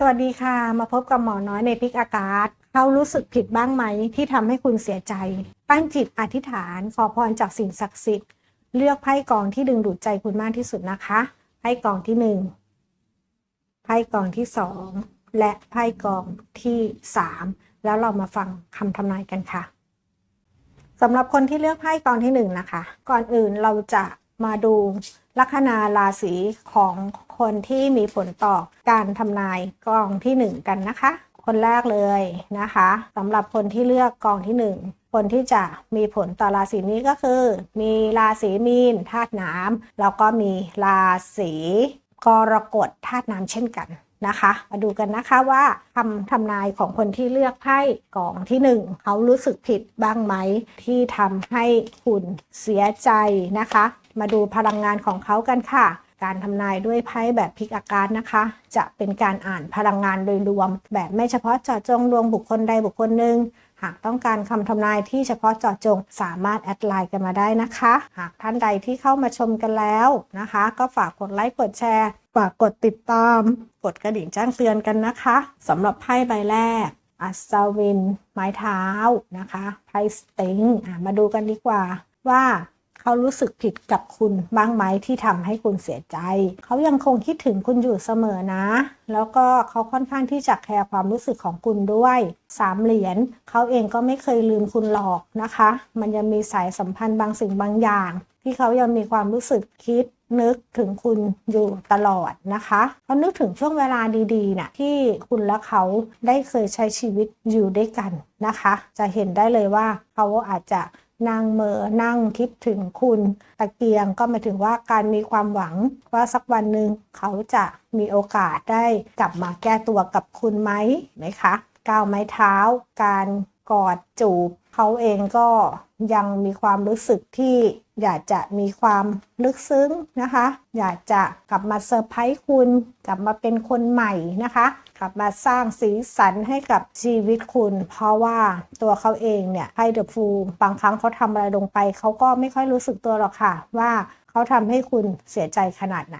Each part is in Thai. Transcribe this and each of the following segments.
สวัสดีค่ะ มาพบกับหมอน้อยในพิกอากาศ เขารู้สึกผิดบ้างไหมที่ทำให้คุณเสียใจ ตั้งจิตอธิษฐานขอพรจากสิ่งศักดิ์สิทธิ์ เลือกไพ่กองที่ดึงดูดใจคุณมากที่สุดนะคะ ไพ่กองที่หนึ่งไพ่กองที่สองและไพ่กองที่สามแล้วเรามาฟังคำทำนายกันค่ะสำหรับคนที่เลือกไพ่กองที่หนึ่งนะคะ ก่อนอื่นเราจะมาดู ลัคนาราศีของคนที่มีผลต่อการทำนายกองที่หนึ่งกันนะคะ คนแรกเลยนะคะสำหรับคนที่เลือกกองที่หนึ่งคนที่จะมีผลต่อราศีนี้ก็คือ มีราศีมีนธาตุน้ำแล้วก็มีราศีกรกฎธาตุน้ำเช่นกันนะคะ มาดูกันนะคะว่าคำทำนายของคนที่เลือกไพ่กองที่หนึ่งเขารู้สึกผิดบ้างไหมที่ทำให้คุณเสียใจนะคะ มาดูพลังงานของเขากันค่ะ การทำนายด้วยไพ่แบบพลิกอาการนะคะ จะเป็นการอ่านพลังงานโดยรวม แบบไม่เฉพาะเจาะจงดวงบุคคลใดบุคคลหนึ่งหากต้องการคำทำนายที่เฉพาะเจาะจงสามารถแอดไลน์กันมาได้นะคะ หากท่านใดที่เข้ามาชมกันแล้วนะคะ ก็ฝากกดไลค์กดแชร์ ฝากกดติดตาม กดกระดิ่งแจ้งเตือนกันนะคะสำหรับไพ่ใบแรกอัศวิน ไม้เท้านะคะไพ่สติงมาดูกันดีกว่าว่า เขารู้สึกผิดกับคุณบ้างไหมที่ทำให้คุณเสียใจ เขายังคงคิดถึงคุณอยู่เสมอนะ แล้วก็เขาค่อนข้างที่จะแคร์ความรู้สึกของคุณด้วยสามเหรียญเขาเองก็ไม่เคยลืมคุณหรอกนะคะ มันยังมีสายสัมพันธ์บางสิ่งบางอย่าง ที่เขายังมีความรู้สึกคิดนึกถึงคุณอยู่ตลอดนะคะเขานึกถึงช่วงเวลาดีๆนะ่ะที่คุณและเขาได้เคยใช้ชีวิตอยู่ด้วยกันนะคะ จะเห็นได้เลยว่าเขาอาจจะ นั่งเมอนั่งคิดถึงคุณตะเกียงก็หมายถึงว่าการมีความหวังว่าสักวันหนึ่งเขาจะมีโอกาสได้กลับมาแก้ตัวกับคุณไหมไหมคะก้าวไม้เท้า การกอดจูบเขาเองก็ยังมีความรู้สึกที่อยากจะมีความลึกซึ้งนะคะ อยากจะกลับมาเซอร์ไพรส์คุณ กลับมาเป็นคนใหม่นะคะ กลับมาสร้างสีสันให้กับชีวิตคุณ เพราะว่าตัวเขาเองเนี่ยไพ่เดอะฟูบางครั้งเขาทำอะไรลงไป เขาก็ไม่ค่อยรู้สึกตัวหรอกค่ะ ว่าเขาทำให้คุณเสียใจขนาดไหน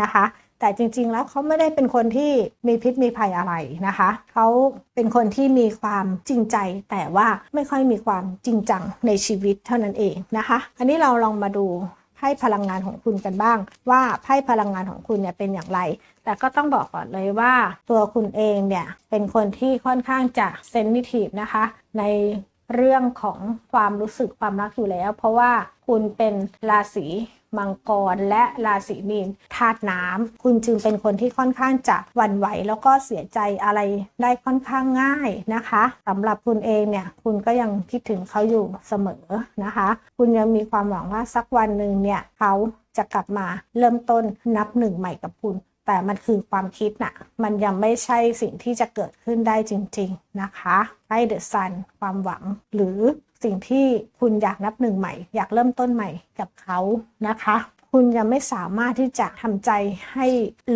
นะคะแต่จริงๆ แล้วเขาไม่ได้เป็นคนที่มีพิษมีภัยอะไรนะคะ เขาเป็นคนที่มีความจริงใจ แต่ว่าไม่ค่อยมีความจริงจังในชีวิตเท่านั้นเองนะคะ อันนี้เราลองมาดู พ่พลังงานของคุณกันบ้าง ว่าไพ่พลังงานของคุณเนี่ยเป็นอย่างไร แต่ก็ต้องบอกก่อนเลยว่าตัวคุณเองเนี่ยเป็นคนที่ค่อนข้างจะเซนซิทีฟนะคะ ในเรื่องของความรู้สึกความรักอยู่แล้ว เพราะว่าคุณเป็นราศี มังกร และราศีมีนธาตุน้ำคุณจึงเป็นคนที่ค่อนข้างจะหวั่นไหวแล้วก็เสียใจอะไรได้ค่อนข้างง่ายนะคะสำหรับคุณเองเนี่ยคุณก็ยังคิดถึงเขาอยู่เสมอนะคะ คุณยังมีความหวังว่าสักวันหนึ่งเนี่ยเขาจะกลับมาเริ่มต้นนับหนึ่งใหม่กับคุณ แต่มันคือความคิดนะ่ะ มันยังไม่ใช่สิ่งที่จะเกิดขึ้นได้จริง ๆนะคะให้เดอะซันความหวังหรือ สิ่งที่คุณอยากนับหนึ่งใหม่ อยากเริ่มต้นใหม่กับเขานะคะ คุณยังไม่สามารถที่จะทำใจให้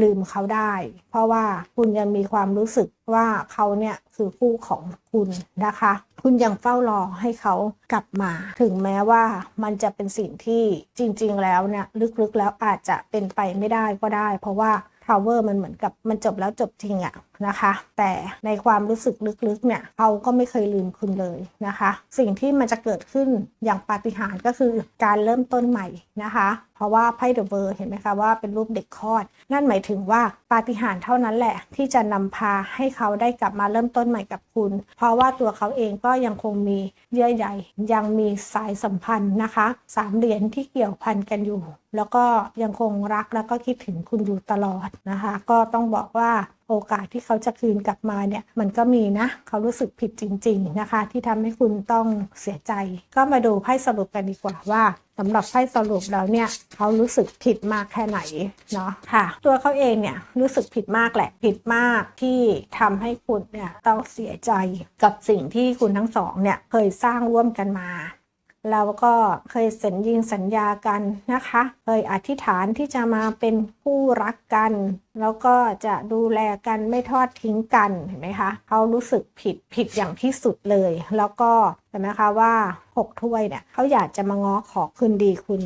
ลืมเขาได้ เพราะว่าคุณยังมีความรู้สึกว่าเขาเนี่ยคือคู่ของคุณนะคะ คุณยังเฝ้ารอให้เขากลับมา ถึงแม้ว่ามันจะเป็นสิ่งที่จริง ๆ แล้วเนี่ยลึกๆแล้วอาจจะเป็นไปไม่ได้ก็ได้ เพราะว่า power มันเหมือนกับมันจบแล้วจบจริงอะนะคะ แต่ในความรู้สึกลึกๆเนี่ยเขาก็ไม่เคยลืมคุณเลยนะคะ สิ่งที่มันจะเกิดขึ้นอย่างปาฏิหาริย์ก็คือการเริ่มต้นใหม่นะคะ เพราะว่าไพ่เดอะเวอร์เห็นไหมคะว่าเป็นรูปเด็กคลอด นั่นหมายถึงว่าปาฏิหาริย์เท่านั้นแหละ ที่จะนำพาให้เขาได้กลับมาเริ่มต้นใหม่กับคุณ เพราะว่าตัวเขาเองก็ยังคงมีเยื่อใยยังมีสายสัมพันธ์นะคะสามเหรียญที่เกี่ยวพันกันอยู่แล้วก็ยังคงรักแล้วก็คิดถึงคุณอยู่ตลอดนะคะ ก็ต้องบอกว่าโอกาสที่เขาจะคืนกลับมาเนี่ยมันก็มีนะ เขารู้สึกผิดจริง ๆนะคะ ที่ทำให้คุณต้องเสียใจ ก็มาดูไพ่สรุปกันดีกว่าว่าสำหรับไพ่สรุปแล้วเนี่ยเขารู้สึกผิดมากแค่ไหนเนาะค่ะ ตัวเขาเองเนี่ยรู้สึกผิดมากแหละผิดมากที่ทำให้คุณเนี่ยต้องเสียใจกับสิ่งที่คุณทั้งสองเนี่ยเคยสร้างร่วมกันมา แล้วก็เคยสัญญิงสัญญากันนะคะ เคยอธิษฐานที่จะมาเป็นคู่รักกัน แล้วก็จะดูแลกันไม่ทอดทิ้งกันเห็นไหมคะเขารู้สึกผิดผิดอย่างที่สุดเลย แล้วก็เห็นไหมคะว่า 6 ถ้วยเนี่ยเขาอยากจะมาง้อขอคืนดีคุณ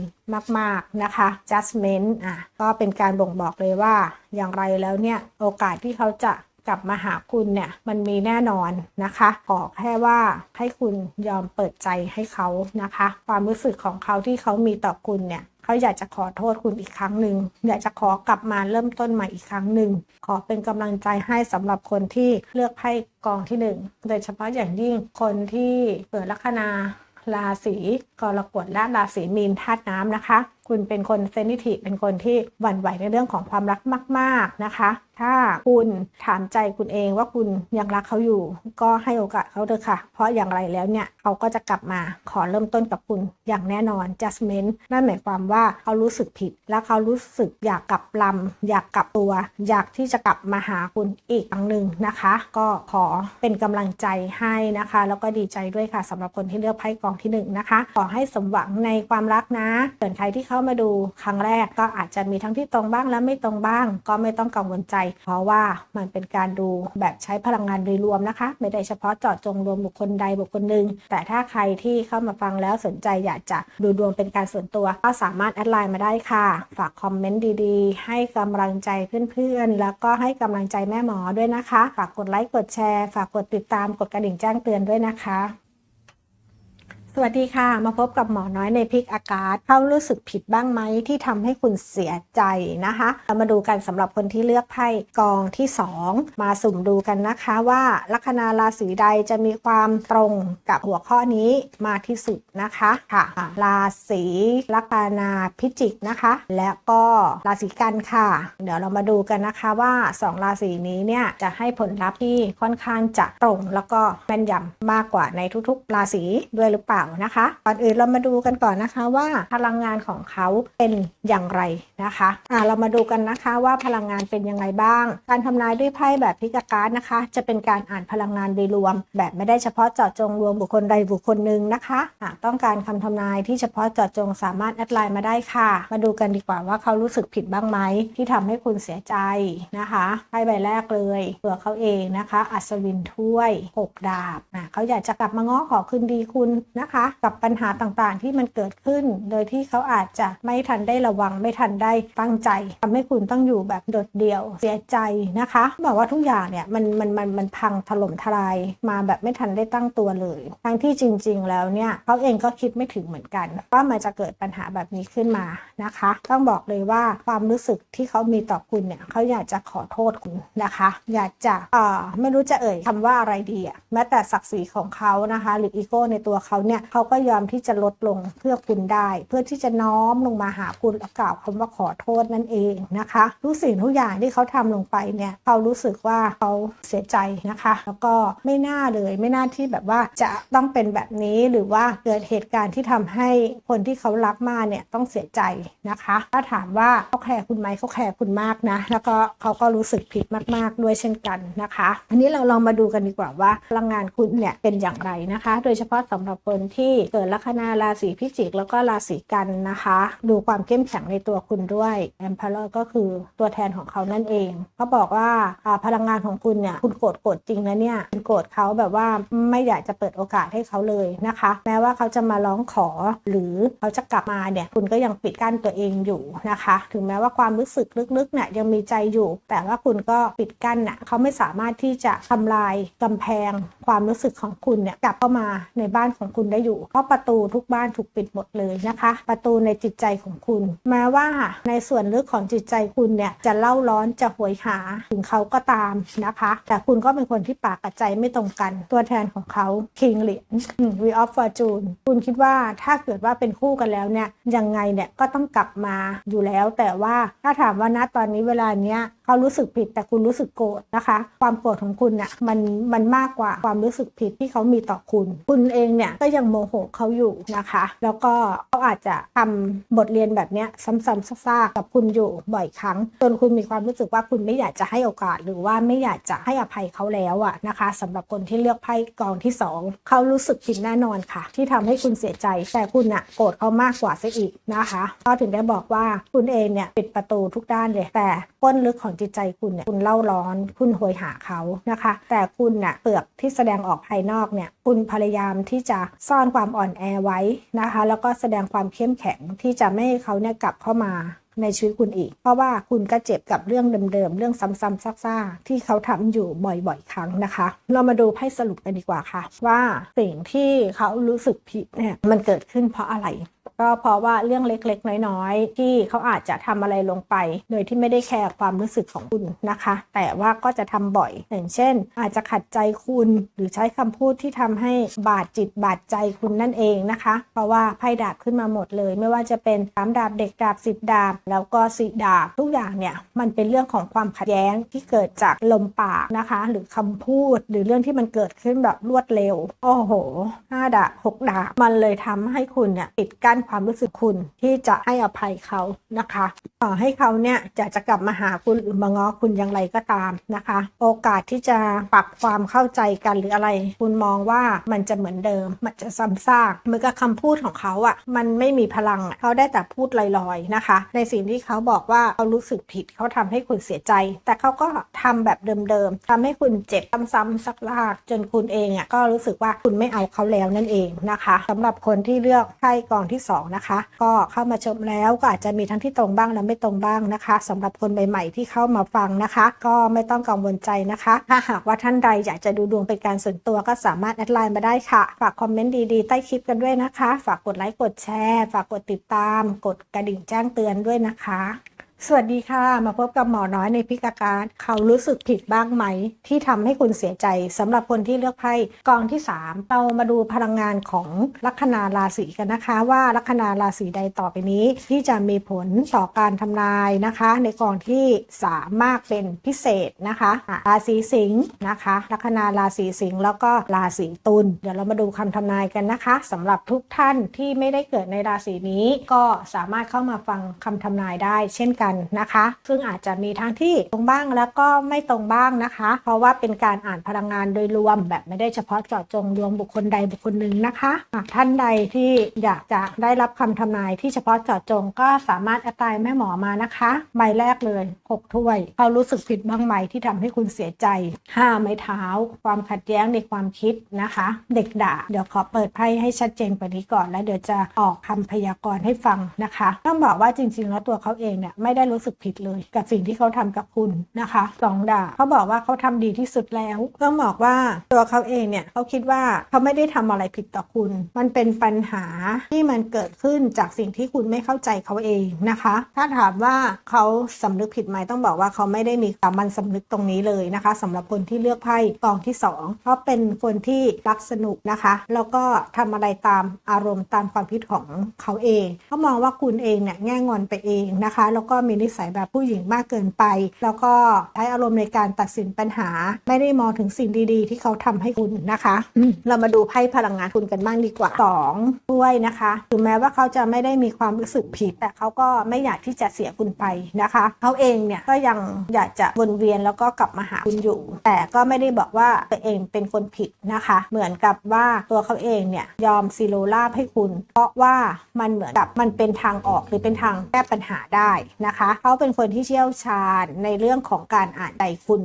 มาก ๆ นะคะ judgment อะก็เป็นการบ่งบอกเลยว่าอย่างไรแล้วเนี่ย โอกาสที่เขาจะ กลับมาหาคุณเนี่ยมันมีแน่นอนนะคะขอแค่ว่าให้คุณยอมเปิดใจให้เขานะคะ ความรู้สึกของเขาที่เขามีต่อคุณเนี่ยเขาอยากจะขอโทษคุณอีกครั้งหนึ่งอยากจะขอกลับมาเริ่มต้นใหม่อีกครั้งหนึ่งขอเป็นกำลังใจให้สำหรับคนที่เลือกไพ่กองที่หนึ่งโดยเฉพาะอย่างยิ่งคนที่เปิดลัคนาราศีกรกฎและราศีมีนธาตุน้ำนะคะคุณเป็นคนเซนิทีฟเป็นคนที่หวั่นไหวในเรื่องของความรักมาก ๆนะคะ ถ้าคุณถามใจคุณเองว่าคุณยังรักเขาอยู่ ก็ให้โอกาสเขาเถอะค่ะ เพราะอย่างไรแล้วเนี่ยเขาก็จะกลับมาขอเริ่มต้นกับคุณอย่างแน่นอน judgment นั่นหมายความว่าเขารู้สึกผิด และเขารู้สึกอยากกลับลำอยากกลับตัว อยากที่จะกลับมาหาคุณอีกครั้งหนึ่งนะคะ ก็ขอเป็นกำลังใจให้นะคะ แล้วก็ดีใจด้วยค่ะสำหรับคนที่เลือกไพ่กองที่หนึ่งนะคะขอให้สมหวังในความรักนะส่วนใครที่เข้ามาดูครั้งแรกก็อาจจะมีทั้งที่ตรงบ้างและไม่ตรงบ้าง ก็ไม่ต้องกังวลใจ เพราะว่ามันเป็นการดูแบบใช้พลังงานโดยรวมนะคะ ไม่ได้เฉพาะเจาะจงรวมบุคคลใดบุคคลหนึ่งแต่ถ้าใครที่เข้ามาฟังแล้วสนใจอยากจะดูดวงเป็นการส่วนตัว ก็สามารถแอดไลน์มาได้ค่ะ ฝากคอมเมนต์ดีๆ ให้กำลังใจเพื่อนๆ แล้วก็ให้กำลังใจแม่หมอด้วยนะคะ ฝากกดไลค์กดแชร์ ฝากกดติดตามกดกระดิ่งแจ้งเตือนด้วยนะคะ สวัสดีค่ะ มาพบกับหมอน้อยในพิกอากาศเขารู้สึกผิดบ้างไหมที่ทำให้คุณเสียใจนะคะเรามาดูกันสำหรับคนที่เลือกไพ่กองที่ 2 มาสุ่มดูกันนะคะว่าลัคนาราศีใดจะมีความตรงกับหัวข้อนี้มากที่สุดนะคะค่ะอะ ราศีลัคนาพิจิกนะคะ และก็ราศีกันค่ะ เดี๋ยวเรามาดูกันนะคะว่า 2 ราศีนี้เนี่ยจะให้ผลลัพธ์ที่ค่อนข้างจะตรง แล้วก็แม่นยำมากกว่าในทุกๆ ราศีด้วยหรือเปล่านะคะ ก่อนอื่นเรามาดูกันก่อนนะคะว่าพลังงานของเขาเป็นอย่างไรนะคะอ่าเรามาดูกันนะคะว่าพลังงานเป็นยังไงบ้าง การทำนายด้วยไพ่แบบพิกาการ์ดนะคะ จะเป็นการอ่านพลังงานโดยรวม แบบไม่ได้เฉพาะเจาะจงรวมบุคคลใดบุคคลหนึ่งนะคะหากต้องการคำทำนายที่เฉพาะเจาะจงสามารถแอดไลน์มาได้ค่ะ มาดูกันดีกว่าว่าเขารู้สึกผิดบ้างไหมที่ทำให้คุณเสียใจนะคะไพ่ใบแรกเลยตัวเขาเองนะคะ อัศวินถ้วยหกดาบนะเขาอยากจะกลับมาง้อขอคืนดีคุณนะคะกับปัญหาต่างๆ ที่มันเกิดขึ้น โดยที่เขาอาจจะไม่ทันได้ระวังไม่ทันได้ตั้งใจทำให้คุณต้องอยู่แบบโดดเดี่ยวเสียใจนะคะบอกว่าทุกอย่างเนี่ยมันมันมันมันพังถล่มทลายมาแบบไม่ทันได้ตั้งตัวเลย ทั้งที่จริง ๆ แล้วเนี่ยเขาเองก็คิดไม่ถึงเหมือนกัน ว่ามันจะเกิดปัญหาแบบนี้ขึ้นมานะคะ ต้องบอกเลยว่าความรู้สึกที่เขามีต่อคุณเนี่ยเขาอยากจะขอโทษคุณนะคะ อยากจะเอ่อไม่รู้จะเอ่ยคำว่าอะไรดีอะแม้แต่ศักดิ์ศรีของเขานะคะ หรืออีโก้ในตัวเขาเนี่ยเขาก็ยอมที่จะลดลงเพื่อคุณได้ เพื่อที่จะน้อมลงมาหาคุณและกล่าวคำว่าขอโทษนั่นเองนะคะทุกสิ่งทุกอย่างที่เขาทำลงไปเนี่ยเขารู้สึกว่าเขาเสียใจนะคะ แล้วก็ไม่น่าเลยไม่น่าที่แบบว่าจะต้องเป็นแบบนี้หรือว่าเกิดเหตุการณ์ที่ทำให้คนที่เขารักมากเนี่ยต้องเสียใจนะคะ ถ้าถามว่าเขาแคร์คุณไหมเขาแคร์คุณมากนะ แล้วก็เขาก็รู้สึกผิดมาก ๆ ด้วยเช่นกันนะคะ อันนี้เราลองมาดูกันดีกว่าว่าพลังงานคุณเนี่ยเป็นอย่างไรนะคะ โดยเฉพาะสำหรับคนที่เกิดลัคนาราศีพิจิก แล้วก็ราศีกันนะคะ ดูความเข้มแข็งในตัวคุณด้วยแอมพาร์ก็คือตัวแทนของเขานั่นเองเขาบอกว่าพลังงานของคุณเนี่ยคุณโกรธโกรธจริงนะเนี่ยคุณโกรธเขาแบบว่าไม่อยากจะเปิดโอกาสให้เขาเลยนะคะ แม้ว่าเขาจะมาร้องขอหรือเขาจะกลับมาเนี่ยคุณก็ยังปิดกั้นตัวเองอยู่นะคะ ถึงแม้ว่าความรู้สึกลึกๆเนี่ยยังมีใจอยู่ แต่ว่าคุณก็ปิดกั้นน่ะเขาไม่สามารถที่จะทำลายกำแพง ความรู้สึกของคุณเนี่ยกลับเข้ามาในบ้านของคุณได้อยู่ เพราะประตูทุกบ้านถูกปิดหมดเลยนะคะ ประตูในจิตใจของคุณแม้ว่าในส่วนลึกของจิตใจคุณเนี่ยจะเล่าร้อนจะหวยหาถึงเขาก็ตามนะคะ แต่คุณก็เป็นคนที่ปากกับใจไม่ตรงกันตัวแทนของเขา King เหรียญ We of Fortune คุณคิดว่าถ้าเกิดว่าเป็นคู่กันแล้วเนี่ยยังไงเนี่ยก็ต้องกลับมาอยู่แล้ว แต่ว่าถ้าถามว่าณตอนนี้เวลาเนี้ยเขารู้สึกผิดแต่คุณรู้สึกโกรธนะคะ ความโกรธของคุณเนี่ยมันมันมากกว่าความรู้สึกผิดที่เขามีต่อคุณ คุณเองเนี่ยก็ยังโมโหเขาอยู่นะคะ แล้วก็เขาอาจจะทำบทเรียนแบบเนี้ยซ้ำๆซากๆกับคุณอยู่บ่อยครั้ง จนคุณมีความรู้สึกว่าคุณไม่อยากจะให้โอกาส หรือว่าไม่อยากจะให้อภัยเขาแล้วอะนะคะสำหรับคนที่เลือกไพ่กองที่สองเขารู้สึกผิดแน่นอนค่ะ ที่ทำให้คุณเสียใจแต่คุณอะโกรธเขามากกว่าซะอีกนะคะก็ถึงได้บอกว่าคุณเองเนี่ยปิดประตูทุกด้านเลยแต่ก้นลึกของจิตใจคุณเนี่ยคุณเล่าร้อน คุณโหยหาเขานะคะ แต่คุณน่ะเปลือกที่แสดงออกภายนอกเนี่ยคุณพยายามที่จะซ่อนความอ่อนแอไว้นะคะ แล้วก็แสดงความเข้มแข็งที่จะไม่ให้เขาเนี่ยกลับเข้ามาในชีวิตคุณอีก เพราะว่าคุณก็เจ็บกับเรื่องเดิมๆ เรื่องซ้ำๆซากๆที่เขาทำอยู่บ่อยๆ ครั้งนะคะ เรามาดูไพ่สรุปกันดีกว่าค่ะ ว่าสิ่งที่เขารู้สึกผิดเนี่ยมันเกิดขึ้นเพราะอะไร ก็เพราะว่าเรื่องเล็กๆ น้อยๆ ที่เขาอาจจะทำอะไรลงไป โดยที่ไม่ได้แคร์ความรู้สึกของคุณนะคะ แต่ว่าก็จะทำบ่อยอย่างเช่น อาจจะขัดใจคุณหรือใช้คำพูดที่ทำให้บาดจิตบาดใจคุณนั่นเองนะคะ เพราะว่าไพ่ดาบขึ้นมาหมดเลย ไม่ว่าจะเป็นสามดาบเด็กดาบสิบดาบ แล้วก็สีดาบทุกอย่างเนี่ยมันเป็นเรื่องของความขัดแย้งที่เกิดจากลมปากนะคะ หรือคำพูดหรือเรื่องที่มันเกิดขึ้นแบบรวดเร็วโอ้โหห้าดาบหกดาบมันเลยทำให้คุณเนี่ยปิดกั้นความรู้สึกคุณที่จะให้อภัยเขานะคะต่อให้เขาเนี่ยจะจะกลับมาหาคุณหรือมาง้อคุณอย่างไรก็ตามนะคะ โอกาสที่จะปรับความเข้าใจกันหรืออะไร คุณมองว่ามันจะเหมือนเดิม มันจะซ้ำซากเหมือนกับคำพูดของเขาอะ่ะมันไม่มีพลังเขาได้แต่พูดลอยๆนะคะ ในสิ่งที่เขาบอกว่าเขารู้สึกผิดเขาทำให้คุณเสียใจ แต่เขาก็ทำแบบเดิมๆทำให้คุณเจ็บซ้ำๆซักลากจนคุณเองอะ่ะก็รู้สึกว่าคุณไม่เอาเขาแล้วนั่นเองนะคะสำหรับคนที่เลือกไพ่กองที่สองนะคะ ก็เข้ามาชมแล้วก็อาจจะมีทั้งที่ตรงบ้างและไม่ตรงบ้างนะคะสำหรับคนใหม่ๆที่เข้ามาฟังนะคะ ก็ไม่ต้องกังวลใจนะคะ ถ้าหากว่าท่านใดอยากจะดูดวงเป็นการส่วนตัวก็สามารถแอดไลน์มาได้ค่ะ ฝากคอมเมนต์ดีๆ ใต้คลิปกันด้วยนะคะ ฝากกดไลค์กดแชร์ ฝากกดติดตาม กดกระดิ่งแจ้งเตือนด้วยนะคะ สวัสดีค่ะ มาพบกับหมอน้อยในพิกาการเขารู้สึกผิดบ้างไหม ที่ทำให้คุณเสียใจสำหรับคนที่เลือกไพ่กองที่ 3 เรามาดูพลังงานของลัคนาราศีกันนะคะ ว่าลัคนาราศีใดต่อไปนี้ ที่จะมีผลต่อการทำนายนะคะ ในกองที่ 3 มากเป็นพิเศษนะคะ ราศีสิงห์นะคะลัคนาราศีสิงห์แล้วก็ราศีตุลเดี๋ยวเรามาดูคำทำนายกันนะคะสำหรับทุกท่านที่ไม่ได้เกิดในราศีนี้ ก็สามารถเข้ามาฟังคำทำนายได้ เช่นกันนะคะ ซึ่งอาจจะมีทั้งที่ตรงบ้างแล้วก็ไม่ตรงบ้างนะคะ เพราะว่าเป็นการอ่านพลังงานโดยรวมแบบไม่ได้เฉพาะเจาะจงดวงบุคคลใดบุคคลหนึ่งนะคะหากท่านใดที่อยากจะได้รับคำทำนายที่เฉพาะเจาะจงก็สามารถแอดไลน์แม่หมอมานะคะ ใบแรกเลย 6 ถ้วยเขารู้สึกผิดบ้างไหมที่ทำให้คุณเสียใจ 5 ไม้เท้า ความขัดแย้งในความคิดนะคะ เด็กด่า เดี๋ยวขอเปิดไพ่ให้ชัดเจนกว่านี้ก่อน แล้วเดี๋ยวจะออกคำพยากรณ์ให้ฟังนะคะ ต้องบอกว่าจริงๆแล้วตัวเขาเองเนี่ยไม่ได้รู้สึกผิดเลยกับสิ่งที่เขาทำกับคุณนะคะสองด่าเขาบอกว่าเขาทำดีที่สุดแล้วต้องบอกว่าตัวเขาเองเนี่ยเขาคิดว่าเขาไม่ได้ทำอะไรผิดต่อคุณ มันเป็นปัญหาที่มันเกิดขึ้นจากสิ่งที่คุณไม่เข้าใจเขาเองนะคะ ถ้าถามว่าเขาสำนึกผิดไหมต้องบอกว่าเขาไม่ได้มีสามัญสำนึกตรงนี้เลยนะคะสำหรับคนที่เลือกไพ่กองที่สองเพราะเป็นคนที่รักสนุกนะคะ แล้วก็ทำอะไรตามอารมณ์ตามความคิดของเขาเองเขามองว่าคุณเองเนี่ยแง่งอนไปเองนะคะ แล้วก็มีนิสัยแบบผู้หญิงมากเกินไป แล้วก็ใช้อารมณ์ในการตัดสินปัญหา ไม่ได้มองถึงสิ่งดีๆ ที่เขาทำให้คุณนะคะเรามาดูไพ่พลังงานคุณกันบ้างดีกว่าสองด้วยนะคะถึงแม้ว่าเขาจะไม่ได้มีความรู้สึกผิด แต่เขาก็ไม่อยากที่จะเสียคุณไปนะคะเขาเองเนี่ยก็ยังอยากจะวนเวียนแล้วก็กลับมาหาคุณอยู่ แต่ก็ไม่ได้บอกว่าตัวเองเป็นคนผิดนะคะ เหมือนกับว่าตัวเขาเองเนี่ยยอมซีโรล่าให้คุณ เพราะว่ามันเหมือนกับมันเป็นทางออกหรือเป็นทางแก้ปัญหาได้นะคะเขาเป็นคนที่เชี่ยวชาญในเรื่องของการอ่านใจคุณ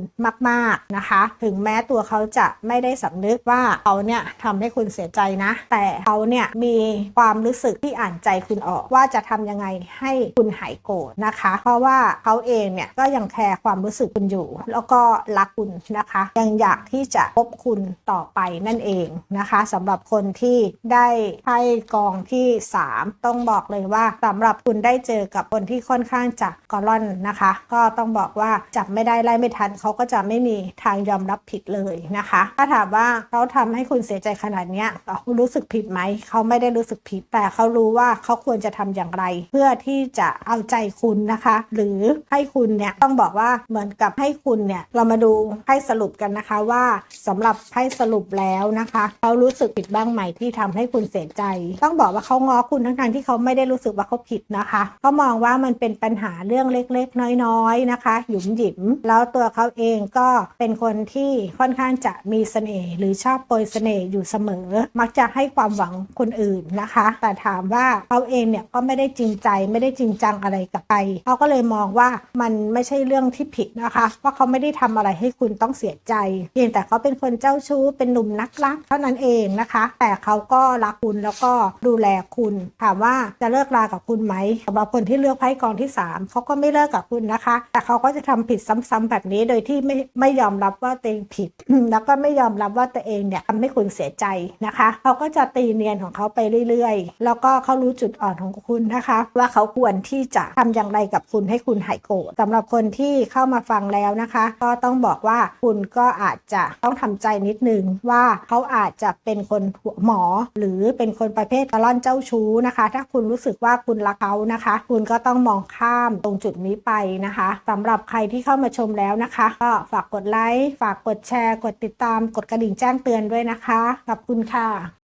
มาก ๆนะคะ ถึงแม้ตัวเขาจะไม่ได้สำนึกว่าเขาเนี่ยทำให้คุณเสียใจนะ แต่เขาเนี่ยมีความรู้สึกที่อ่านใจคุณออกว่าจะทำยังไงให้คุณหายโกรธนะคะ เพราะว่าเขาเองเนี่ยก็ยังแคร์ความรู้สึกคุณอยู่ แล้วก็รักคุณนะคะ ยังอยากที่จะพบคุณต่อไปนั่นเองนะคะสำหรับคนที่ได้ไพ่กองที่ 3 ต้องบอกเลยว่าสำหรับคุณได้เจอกับคนที่ค่อนข้างจะกอลอนนะคะ ก็ต้องบอกว่าจับไม่ได้ไล่ไม่ทันเขาก็จะไม่มีทางยอมรับผิดเลยนะคะ ถ้าถามว่าเขาทำให้คุณเสียใจขนาดนี้เขารู้สึกผิดไหมเขาไม่ได้รู้สึกผิด แต่เขารู้ว่าเขาควรจะทำอย่างไร เพื่อที่จะเอาใจคุณนะคะ หรือให้คุณเนี่ยต้องบอกว่าเหมือนกับให้คุณเนี่ยเรามาดูไพ่สรุปกันนะคะว่าสำหรับไพ่สรุปแล้วนะคะเขารู้สึกผิดบ้างไหมที่ทำให้คุณเสียใจ ต้องบอกว่าเขาง้อคุณทั้งๆที่เขาไม่ได้รู้สึกว่าเขาผิดนะคะเขามองว่ามันเป็นปัญหาาเรื่องเล็กๆ น้อยๆนะคะ หยุมหยิม แล้วตัวเขาเองก็เป็นคนที่ค่อนข้างจะมีเสน่ห์หรือชอบโปรยเสน่ห์อยู่เสมอ มักจะให้ความหวังคนอื่นนะคะ แต่ถามว่าเขาเองเนี่ยก็ไม่ได้จริงใจไม่ได้จริงจังอะไรกับใครเขาก็เลยมองว่ามันไม่ใช่เรื่องที่ผิดนะคะว่าเขาไม่ได้ทำอะไรให้คุณต้องเสียใจ เพียงแต่เขาเป็นคนเจ้าชู้เป็นหนุ่มนักรักเท่านั้นเองนะคะ แต่เขาก็รักคุณแล้วก็ดูแลคุณ ถามว่าจะเลิกรากับคุณไหมสำหรับคนที่เลือกไพ่กองที่ 3 3เขาก็ไม่เลิกกับคุณนะคะ แต่เขาก็จะทำผิดซ้ำๆแบบนี้โดยที่ไม่ไม่ยอมรับว่าตัวเองผิด แล้วก็ไม่ยอมรับว่าตัวเองเนี่ยทำให้คุณเสียใจนะคะเขาก็จะตีเนียนของเขาไปเรื่อย ๆ แล้วก็เขารู้จุดอ่อนของคุณนะคะ ว่าเขาควรที่จะทำอย่างไรกับคุณให้คุณหายโกรธสำหรับคนที่เข้ามาฟังแล้วนะคะ ก็ต้องบอกว่าคุณก็อาจจะต้องทำใจนิดนึงว่าเขาอาจจะเป็นคนหัวหมอ หรือเป็นคนประเภทกระล่อนเจ้าชู้นะคะ ถ้าคุณรู้สึกว่าคุณรักเขานะคะ คุณก็ต้องมองข้าามตรงจุดนี้ไปนะคะสำหรับใครที่เข้ามาชมแล้วนะคะ ก็ฝากกดไลค์ ฝากกดแชร์ กดติดตาม กดกระดิ่งแจ้งเตือนด้วยนะคะ ขอบคุณค่ะ